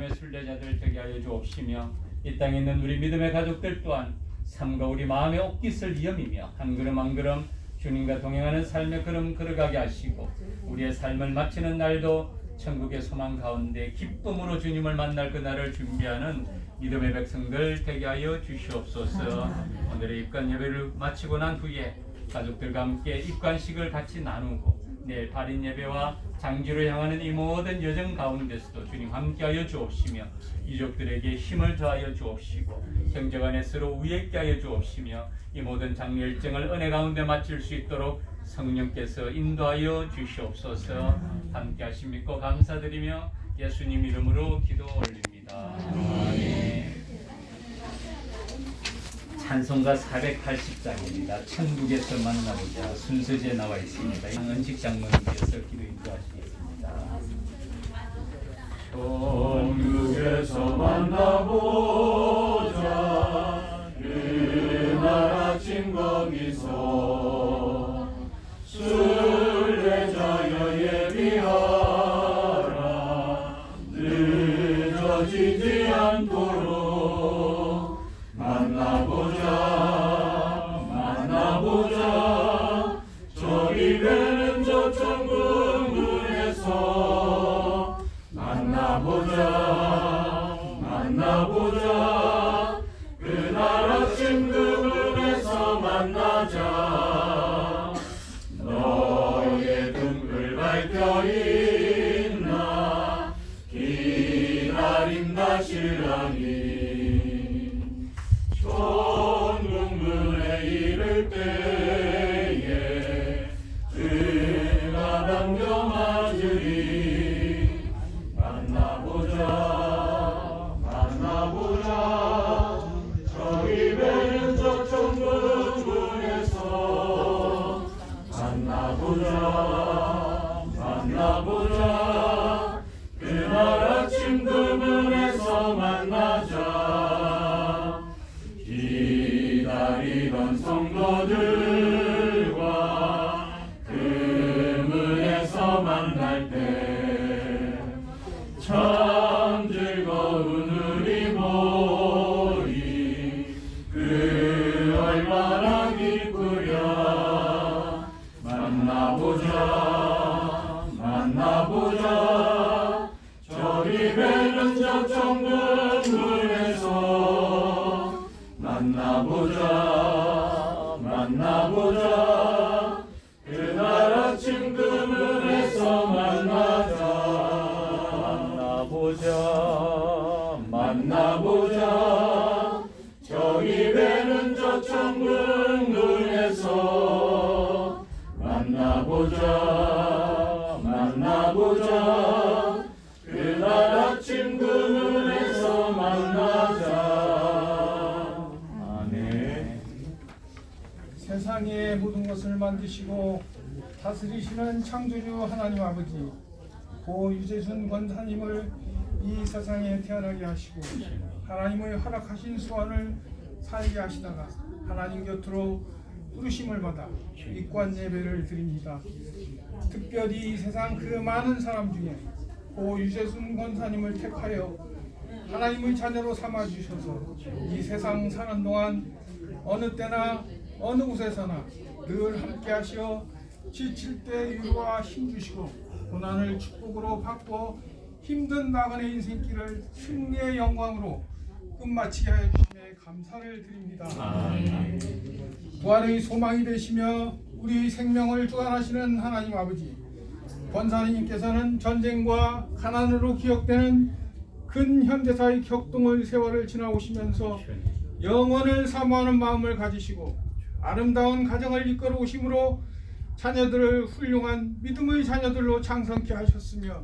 주님의 순례자들 되게 하여 주옵시며 이 땅에 있는 우리 믿음의 가족들 또한 삶과 우리 마음의 옷깃을 이염이며 한 걸음 한 걸음 주님과 동행하는 삶의 걸음 걸어가게 하시고 우리의 삶을 마치는 날도 천국의 소망 가운데 기쁨으로 주님을 만날 그날을 준비하는 믿음의 백성들 되게 하여 주시옵소서. 오늘의 입관 예배를 마치고 난 후에 가족들과 함께 입관식을 같이 나누고 내일 발인 예배와 장지로 향하는 이 모든 여정 가운데서도 주님 함께하여 주옵시며 유족들에게 힘을 더하여 주옵시고 형제간에 서로 우애있게 하여 주옵시며 이 모든 장례 일정을 은혜 가운데 마칠 수 있도록 성령께서 인도하여 주시옵소서 함께 하심 믿고 감사드리며 예수님 이름으로 기도 올립니다. 아멘. 찬송가 480장입니다. 천국에서 만나보자 순서지에 나와 있습니다. 은식 장로님께서 기도 인도하시겠습니다. 천국에서 만나보 만 만나보자 만나보자 만드시고 다스리시는 창조주 하나님 아버지 고 유재순 권사님을 이 세상에 태어나게 하시고 하나님의 허락하신 수완을 살게 하시다가 하나님 곁으로 부르심을 받아 입관 예배를 드립니다. 특별히 이 세상 그 많은 사람 중에 고 유재순 권사님을 택하여 하나님의 자녀로 삼아 주셔서 이 세상 사는 동안 어느 때나 어느 곳에서나 늘 함께 하시어 지칠 때 위로와 힘 주시고 고난을 축복으로 바꾸어 힘든 나그네 인생길을 승리의 영광으로 끝마치게 하여 주심에 감사를 드립니다. 부활의 소망이 되시며 우리 생명을 주관하시는 하나님 아버지 권사님께서는 전쟁과 가난으로 기억되는 근현대사의 격동의 세월을 지나오시면서 영원을 사모하는 마음을 가지시고 아름다운 가정을 이끌어 오심으로 자녀들을 훌륭한 믿음의 자녀들로 장성케 하셨으며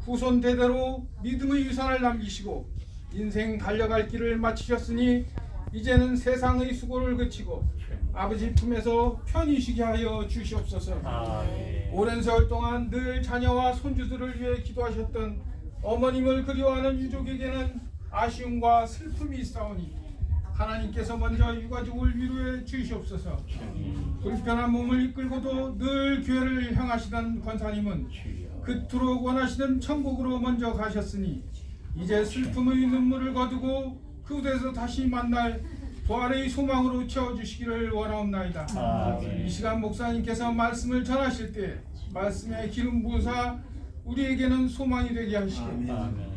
후손 대대로 믿음의 유산을 남기시고 인생 달려갈 길을 마치셨으니 이제는 세상의 수고를 그치고 아버지 품에서 편히 쉬게 하여 주시옵소서. 아멘. 오랜 세월 동안 늘 자녀와 손주들을 위해 기도하셨던 어머님을 그리워하는 유족에게는 아쉬움과 슬픔이 있사오니 하나님께서 먼저 유가족을 위로해 주시옵소서. 불편한 몸을 이끌고도 늘 교회를 향하시던 권사님은 그토록 원하시던 천국으로 먼저 가셨으니 이제 슬픔의 눈물을 거두고 그곳에서 다시 만날 부활의 소망으로 채워주시기를 원하옵나이다. 아멘. 이 시간 목사님께서 말씀을 전하실 때 말씀의 기름 부으사 우리에게는 소망이 되게 하시고.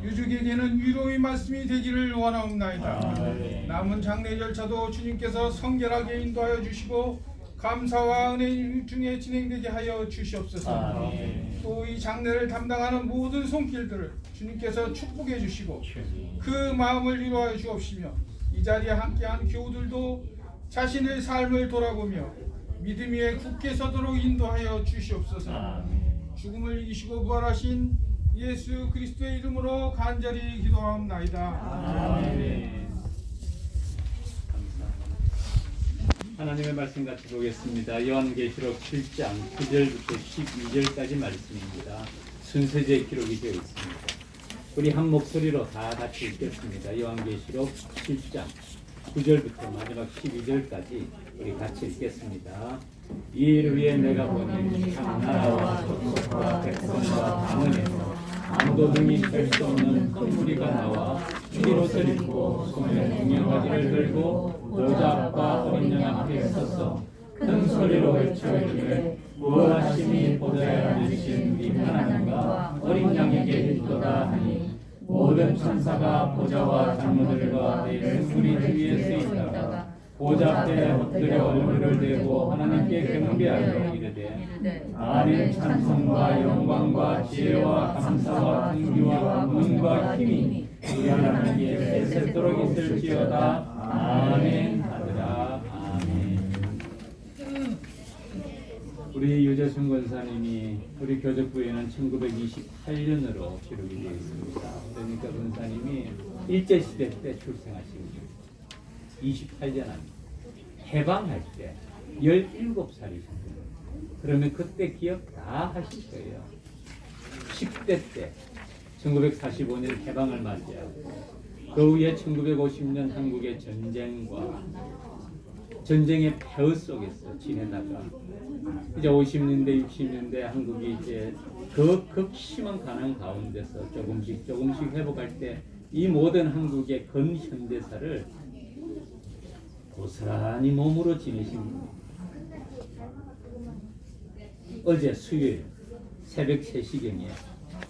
유족에게는 위로의 말씀이 되기를 원하옵나이다. 아멘. 남은 장례 절차도 주님께서 성결하게 인도하여 주시고 감사와 은혜 중에 진행되게 하여 주시옵소서. 아멘. 또이 장례를 담당하는 모든 손길들을 주님께서 축복해 주시고 그 마음을 이루어 주옵시며 이 자리에 함께한 교우들도 자신의 삶을 돌아보며 믿음 위에 굳게 서도록 인도하여 주시옵소서. 아멘. 죽음을 이기시고 부활하신 예수 그리스도의 이름으로 간절히 기도하옵나이다. 아멘. 하나님의 말씀 같이 보겠습니다. 요한계시록 7장 9절부터 12절까지 말씀입니다. 순서제 기록이 되어 있습니다. 우리 한 목소리로 다 같이 읽겠습니다. 요한계시록 7장 9절부터 마지막 12절까지 우리 같이 읽겠습니다. 이 일 위에 내가 보니 참 나라와 족속과 백성과 방언에서 아무도 능히 셀수 없는 큰 무리가 나와 흰옷을 입고 손에 동영가지를 들고 앞과 어린 양 앞에 서서 큰 소리로 외쳐 이르되 무엇하심이 보좌에 앉으신 우리 하나님과 어린 양에게 있도다 하니 모든 천사가 보좌와 장로들과 내 승무리 주위에 서 있다가 보좌 앞에 엎드려 얼굴을 대고 하나님께 경배하여 이르되 아멘 찬송과 영광과 지혜와 감사와 긍휼과 문과 힘이 우리 하나님께 세세토록 있을지어다. 아멘. 하더라 아멘. 우리 유재순 권사님이 우리 교적부에는 1928년으로 기록이 되어 있습니다. 그러니까 권사님이 일제시대 때 출생하신 거예요. 28년 안 해방할 때 17살이셨거든요. 그러면 그때 기억 다 하실 거예요. 10대 때 1945년 해방을 맞이하고 그 후에 1950년 한국의 전쟁과 전쟁의 폐허 속에서 지내다가 이제 50년대 60년대 한국이 이제 그 극심한 가난 가운데서 조금씩 조금씩 회복할 때 이 모든 한국의 근현대사를 고스란히 몸으로 지내신 분입니다. 어제 수요일 새벽 3시경에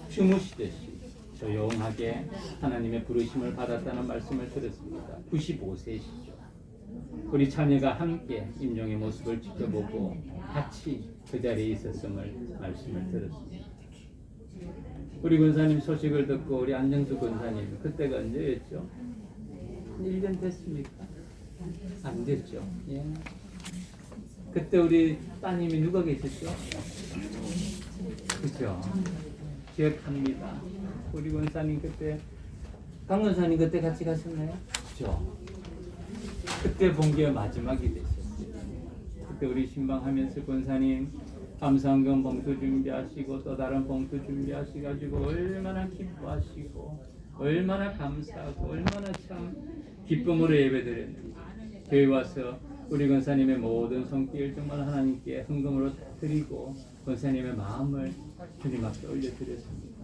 주무시듯이 조용하게 하나님의 부르심을 받았다는 말씀을 들었습니다. 95세시죠. 우리 자녀가 함께 임종의 모습을 지켜보고 같이 그 자리에 있었음을 말씀을 들었습니다. 우리 권사님 소식을 듣고 우리 안정수 권사님 그때가 언제였죠? 1년 됐습니까? 안 됐죠. 예. 그때 우리 따님이 누가 계셨죠? 그죠? 기억합니다. 우리 권사님 그때 강 권사님 그때 같이 가셨나요? 그죠? 그때 본 게 마지막이 되셨어요. 그때 우리 신방하면서 권사님 감사한금 봉투 준비하시고 또 다른 봉투 준비하시가지고 얼마나 기뻐하시고 얼마나 감사하고 얼마나 참 기쁨으로 예배드렸는지 교회 와서 우리 권사님의 모든 손길 정말 하나님께 헌금으로 드리고 권사님의 마음을 주님 앞에 올려드렸습니다.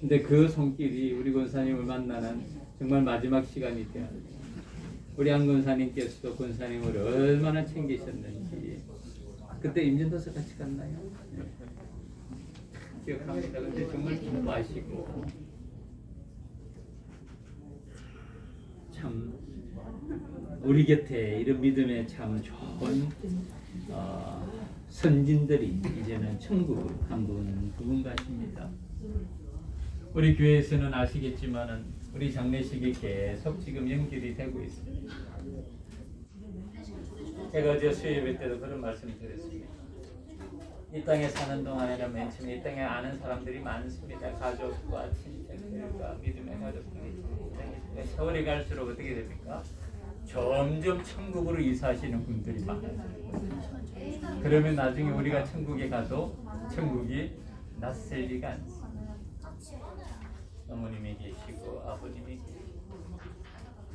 근데 그 손길이 우리 권사님을 만나는 정말 마지막 시간이 되었습니다. 우리 안 권사님께서도 권사님을 얼마나 챙기셨는지 그때 임진도서 같이 갔나요? 네. 기억합니다. 근데 정말 기뻐하시고 참 우리 곁에 이런 믿음에 참 좋은 어, 선진들이 이제는 천국으로 한분 두분 가십니다. 우리 교회에서는 아시겠지만은 우리 장례식이 계속 지금 연결이 되고 있습니다. 제가 어제 수요일 때도 그런 말씀을 드렸습니다. 이 땅에 사는 동안에는 맨 처음에 이 땅에 아는 사람들이 많습니다. 가족과 친척들과 믿음의 가족들이. 세월이 갈수록 어떻게 됩니까? 점점 천국으로 이사하시는 분들이 많아요. 그러면 나중에 우리가 천국에 가도 천국이 낯설리가 않습니다. 어머님이 계시고 아버님이 계시고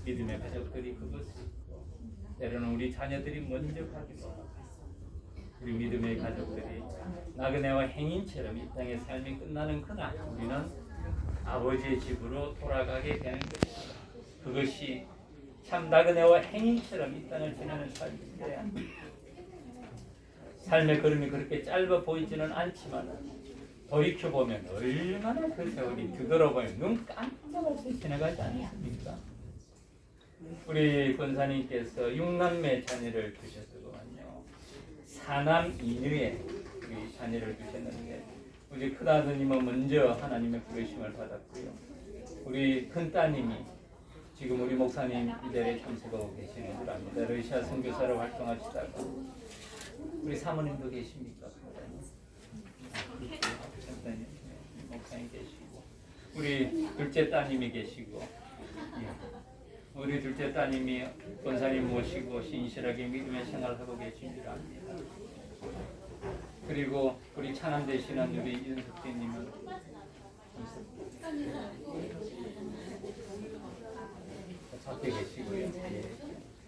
믿음의 가족들이 그것을 있고 때로는 우리 자녀들이 먼저 가기도 하고 우리 믿음의 가족들이 나그네와 행인처럼 이 땅의 삶이 끝나는 그날 우리는 아버지의 집으로 돌아가게 되는 것입니다. 그것이 참 나그네와 행인처럼 이 땅을 지나는 삶인데 삶의 걸음이 그렇게 짧아 보이지는 않지만 돌이켜 보면 얼마나 그 세월이 뒤돌아보면 눈 깜짝할 새 지나가지 않습니까? 우리 권사님께서 육남매 자녀를 두셨더군요. 사남 이녀의 자녀를 두셨는데 우리 큰아드님은 먼저 하나님의 부르심을 받았고요. 우리 큰 따님이 지금 우리 목사님 이 자리에 참석하고 계시는 줄 압니다. 러시아 선교사로 활동하시다가 우리 사모님도 계십니까? 목사님, 계시고 우리 둘째 따님이 계시고 예. 우리 둘째 따님이 권사님 모시고 신실하게 믿음의 생활하고 계신 줄 압니다. 그리고 우리 찬양 되시는 우리 윤석재님은 밖에 계시고요. 예.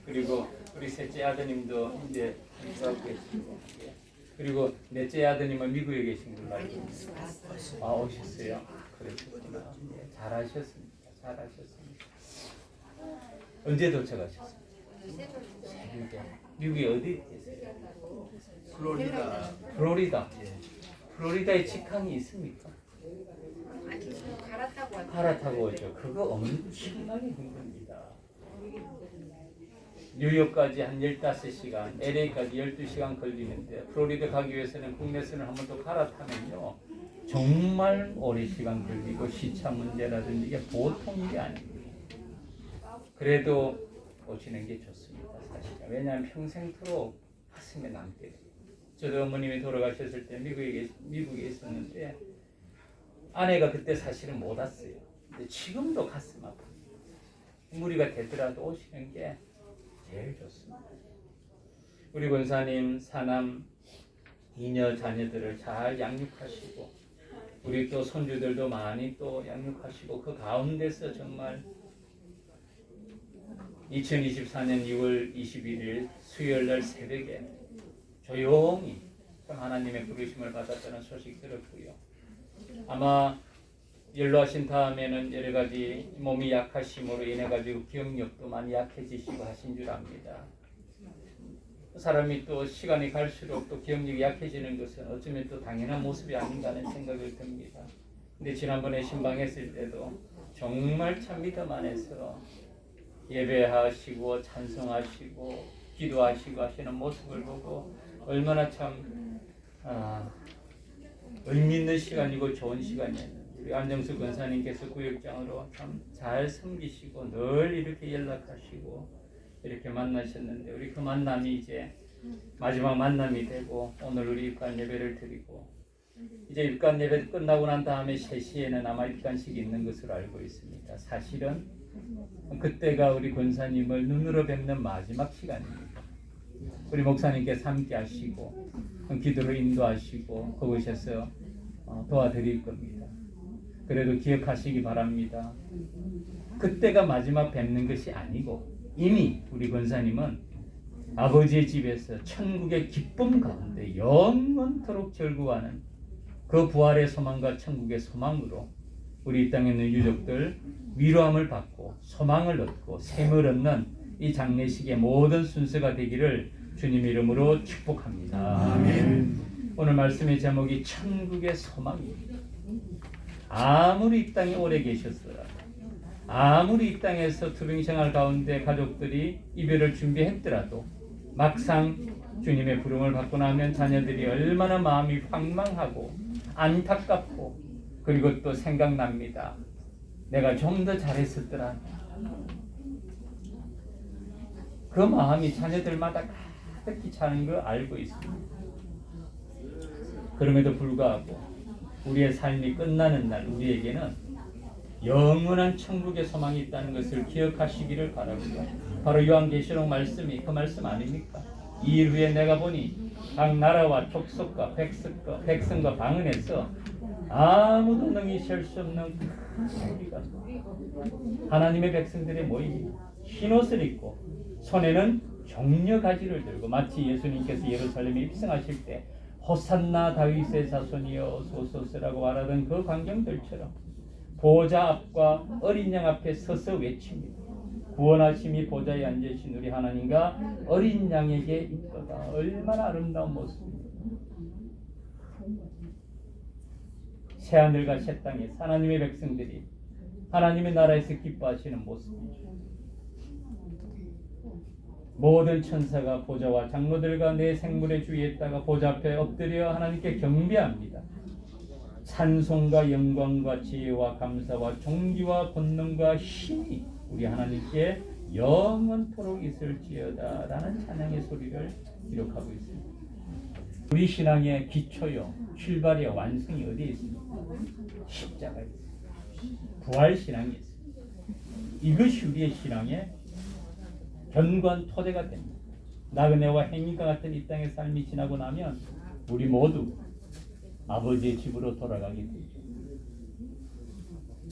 그리고 우리 셋째 아드님도 이제 공부하고 계시고 예. 그리고 넷째 아드님은 미국에 계신 걸로 알고 있습니다. 아 오셨어요? 그러셨구나. 예, 잘하셨습니다. 잘하셨습니다. 언제 도착하셨어요? 새벽에. 미국에 어디 계세요? 플로리다 플로리다. 플로리다에 직항이 있습니까? 갈아타고 오죠. 그거 엄청나게 힘듭니다. 뉴욕까지 한 15시간, LA까지 12시간 걸리는데 플로리다 가기 위해서는 국내선을 한 번 더 갈아타면요. 정말 오래 시간 걸리고 시차 문제라든지 이게 보통 일이 아닙니다. 그래도 오시는 게 좋습니다. 사실. 왜냐하면 평생토록 가슴에 남게 돼요. 저도 어머님이 돌아가셨을 때 미국에, 미국에 있었는데 아내가 그때 사실은 못 왔어요. 근데 지금도 가슴 아파. 무리가 되더라도 오시는 게 제일 좋습니다. 우리 권사님 사남 이녀 자녀들을 잘 양육하시고 우리 또 손주들도 많이 또 양육하시고 그 가운데서 정말 2024년 6월 21일 수요일 날 새벽에 조용히 참 하나님의 부르심을 받았다는 소식 들었고요. 아마 연로하신 다음에는 여러 가지 몸이 약하심으로 인해 가지고 기억력도 많이 약해지시고 하신 줄 압니다. 사람이 또 시간이 갈수록 또 기억력이 약해지는 것은 어쩌면 또 당연한 모습이 아닌가 하는 생각이 듭니다. 근데 지난번에 신방했을 때도 정말 참 믿음 안에서 예배하시고 찬송하시고 기도하시고 하시는 모습을 보고 얼마나 참 아, 의미 있는 시간이고 좋은 시간이었는데 우리 안정수 권사님께서 구역장으로 참 잘 섬기시고 늘 이렇게 연락하시고 이렇게 만나셨는데 우리 그 만남이 이제 마지막 만남이 되고 오늘 우리 입관 예배를 드리고 이제 입관 예배 끝나고 난 다음에 3시에는 아마 입관식이 있는 것으로 알고 있습니다. 사실은 그때가 우리 권사님을 눈으로 뵙는 마지막 시간입니다. 우리 목사님께서 함께 하시고 기도로 인도하시고 그곳에서 어, 도와드릴 겁니다. 그래도 기억하시기 바랍니다. 그때가 마지막 뵙는 것이 아니고 이미 우리 권사님은 아버지의 집에서 천국의 기쁨 가운데 영원토록 절구하는 그 부활의 소망과 천국의 소망으로 우리 이 땅에 있는 유족들 위로함을 받고 소망을 얻고 샘을 얻는 이 장례식의 모든 순서가 되기를 주님 이름으로 축복합니다. 아멘. 오늘 말씀의 제목이 천국의 소망입니다. 아무리 이 땅에 오래 계셨어도 아무리 이 땅에서 투병 생활 가운데 가족들이 이별을 준비했더라도 막상 주님의 부름을 받고 나면 자녀들이 얼마나 마음이 황망하고 안타깝고 그리고 또 생각납니다. 내가 좀 더 잘했었더라. 그 마음이 자녀들마다 가득히 차는 거 알고 있습니다. 그럼에도 불구하고 우리의 삶이 끝나는 날 우리에게는 영원한 천국의 소망이 있다는 것을 기억하시기를 바라고요. 바로 요한계시록 말씀이 그 말씀 아닙니까? 이일 후에 내가 보니 각 나라와 족속과 백성과, 백성과 방언에서 아무도 능히 셀 수 없는 큰 소리가 하나님의 백성들의 모임이 흰 옷을 입고 손에는 종려 가지를 들고 마치 예수님께서 예루살렘에 입성하실 때 호산나 다윗의 자손이여 소소스라고 말하던 그 광경들처럼 보좌 앞과 어린 양 앞에 서서 외칩니다. 구원하심이 보좌에 앉으신 우리 하나님과 어린 양에게 있도다. 얼마나 아름다운 모습입니다. 새하늘과 새 땅에 하나님의 백성들이 하나님의 나라에서 기뻐하시는 모습이죠. 모든 천사가 보좌와 장로들과 내 생물의 주위에 있다가 보좌 앞에 엎드려 하나님께 경배합니다. 찬송과 영광과 지혜와 감사와 존귀와 권능과 힘이 우리 하나님께 영원토록 있을지어다라는 찬양의 소리를 기록하고 있습니다. 우리 신앙의 기초요, 출발이요, 완성이 어디에 있습니까? 십자가에 있습니다. 부활 신앙이 있습니다. 이것이 우리의 신앙의 견고한 토대가 됩니다. 나그네와 행인과 같은 이 땅의 삶이 지나고 나면 우리 모두 아버지의 집으로 돌아가게 되죠.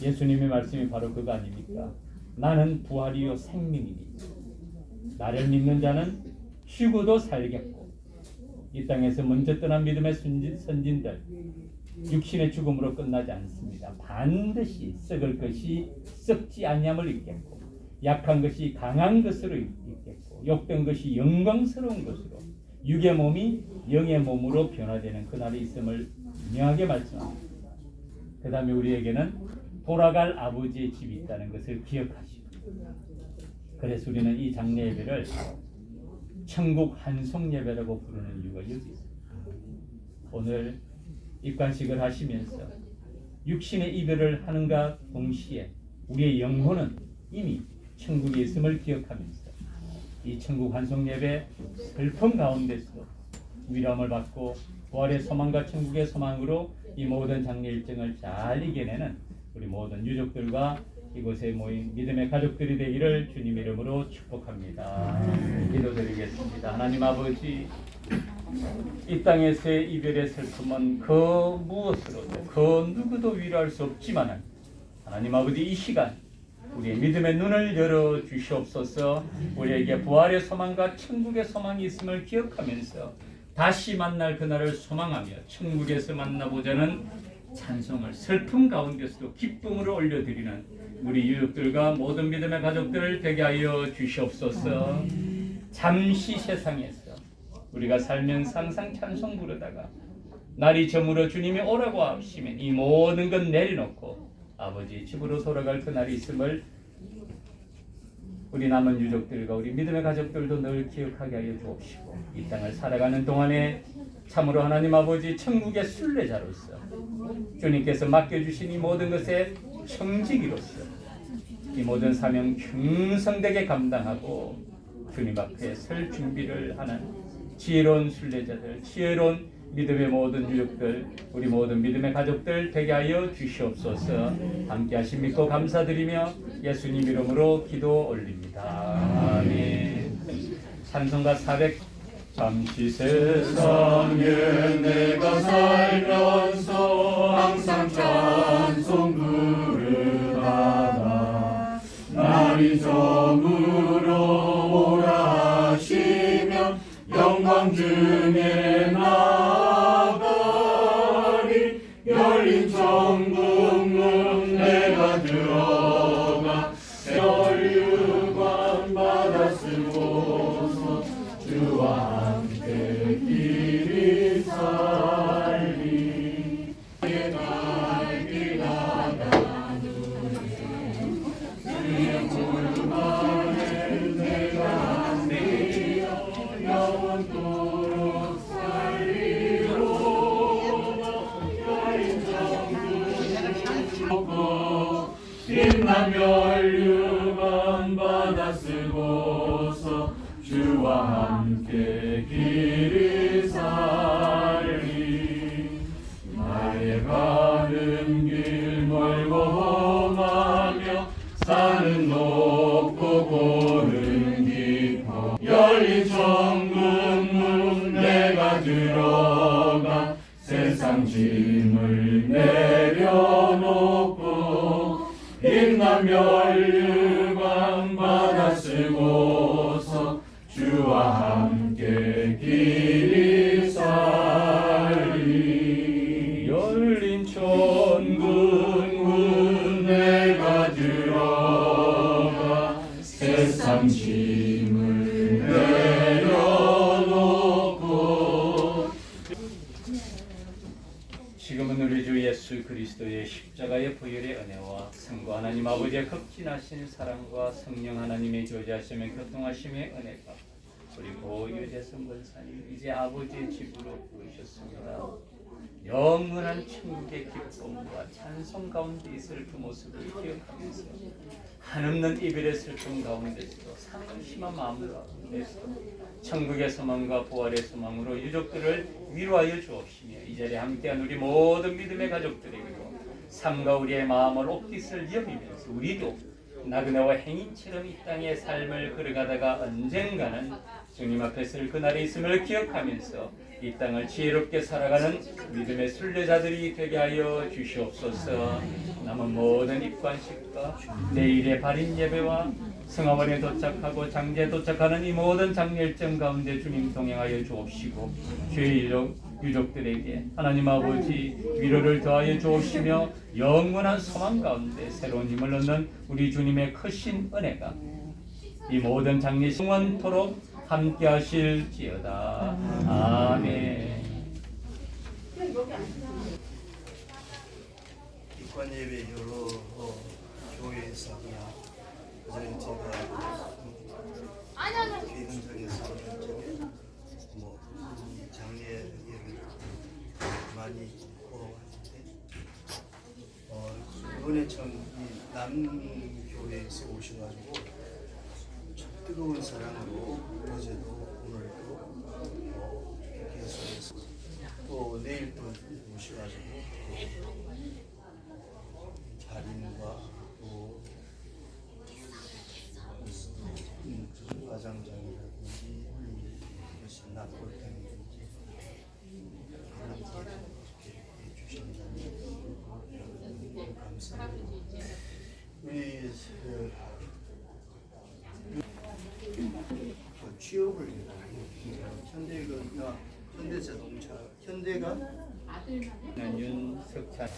예수님의 말씀이 바로 그거 아닙니까? 나는 부활이요 생명이니 나를 믿는 자는 쉬고도 살겠고 이 땅에서 먼저 떠난 믿음의 선진, 선진들 육신의 죽음으로 끝나지 않습니다. 반드시 썩을 것이 썩지 아니함을 잊겠고 약한 것이 강한 것으로 잊겠고 욕된 것이 영광스러운 것으로 육의 몸이 영의 몸으로 변화되는 그날이 있음을 분명하게 말씀합니다. 그 다음에 우리에게는 돌아갈 아버지의 집이 있다는 것을 기억하시고 그래서 우리는 이 장례 예배를 천국 한송 예배라고 부르는 이유가 여기 있습니다. 오늘 입관식을 하시면서 육신의 이별을 하는가 동시에 우리의 영혼은 이미 천국에 있음을 기억하면서 이 천국 환송 예배 슬픔 가운데서도 위로함을 받고 부활의 소망과 천국의 소망으로 이 모든 장례 일정을 잘 이겨내는 우리 모든 유족들과 이곳에 모인 믿음의 가족들이 되기를 주님 이름으로 축복합니다. 기도드리겠습니다. 하나님 아버지 이 땅에서의 이별의 슬픔은 그 무엇으로도 그 누구도 위로할 수 없지만 하나님 아버지 이 시간 우리의 믿음의 눈을 열어 주시옵소서. 우리에게 부활의 소망과 천국의 소망이 있음을 기억하면서 다시 만날 그날을 소망하며 천국에서 만나보자는 찬송을 슬픔 가운데서도 기쁨으로 올려드리는 우리 유족들과 모든 믿음의 가족들 되게 하여 주시옵소서. 잠시 세상에서 우리가 살면서 항상 찬송 부르다가 날이 저물어 주님이 오라고 하시면 이 모든 것 내려놓고 아버지 집으로 돌아갈 그날이 있음을 우리 남은 유족들과 우리 믿음의 가족들도 늘 기억하게 하여 주옵시고 이 땅을 살아가는 동안에 참으로 하나님 아버지 천국의 순례자로서 주님께서 맡겨주신 이 모든 것의 청지기로서 이 모든 사명 충성되게 감당하고 주님 앞에 설 준비를 하는 지혜로운 순례자들, 지혜로운 믿음의 모든 유족들, 우리 모든 믿음의 가족들 되게 하여 주시옵소서. 함께 하신 믿고 감사드리며 예수님 이름으로 기도 올립니다. 아멘. 찬송가 400 잠시 세상에 내가 살면서 항상 찬송 부르다가 날이 저물어 오라 하시면 영광 중에 열방 받아 쓰고서 주와 함께 길이 살리. 열린 천군 내가 들어가 세상 짐을 내려놓고. 지금은 우리 주 예수 그리스도의 십자가의 보혈의 은혜 와 성부 하나님 아버지의 극진하신 사랑과 성령 하나님의 교제하심의 교통하심의 은혜가 그리고 유재성 권사님 이제 아버지의 집으로 부르셨습니다. 영원한 천국의 기쁨과 찬송 가운데 있을 그 모습을 기억하면서 한없는 이별의 슬픔 가운데서도 상심한 마음 가운데서 천국의 소망과 부활의 소망으로 유족들을 위로하여 주옵시며 이 자리에 함께한 우리 모든 믿음의 가족들에게도 삶과 우리의 마음을 옥깃을 여비면서 우리도 나그네와 행인처럼 이 땅의 삶을 걸어가다가 언젠가는 주님 앞에 설 그날이 있음을 기억하면서 이 땅을 지혜롭게 살아가는 믿음의 순례자들이 되게 하여 주시옵소서. 남은 모든 입관식과 내일의 발인 예배와 성화원에 도착하고 장제에 도착하는 이 모든 장례일정 가운데 주님 동행하여 주옵시고 주의 유족, 유족들에게 하나님 아버지 위로를 더하여 주옵시며 영원한 소망 가운데 새로운 힘을 얻는 우리 주님의 크신 은혜가 이 모든 장례 승원토록 함께 하실지어다. 아멘. 입관 예배 여러 어, 교회에서나 그전에 제가 교회 현장에서 현장에 뭐 음, 장례 예를 많이 보러 왔는데 어, 이번에 참이 남교회에서 오셔가지고 참 뜨거운 사랑으로 어제도 어, 계속해서 또 내일 또 오셔가지고 자린과 또 음, 가장장이라든지 무슨 납골당이든지 하나님께서 이렇게 해주신다니 너무 감사합니다. 우리 그, 그 취업을 현대 그 아, 현대자동차 현대가 윤석찬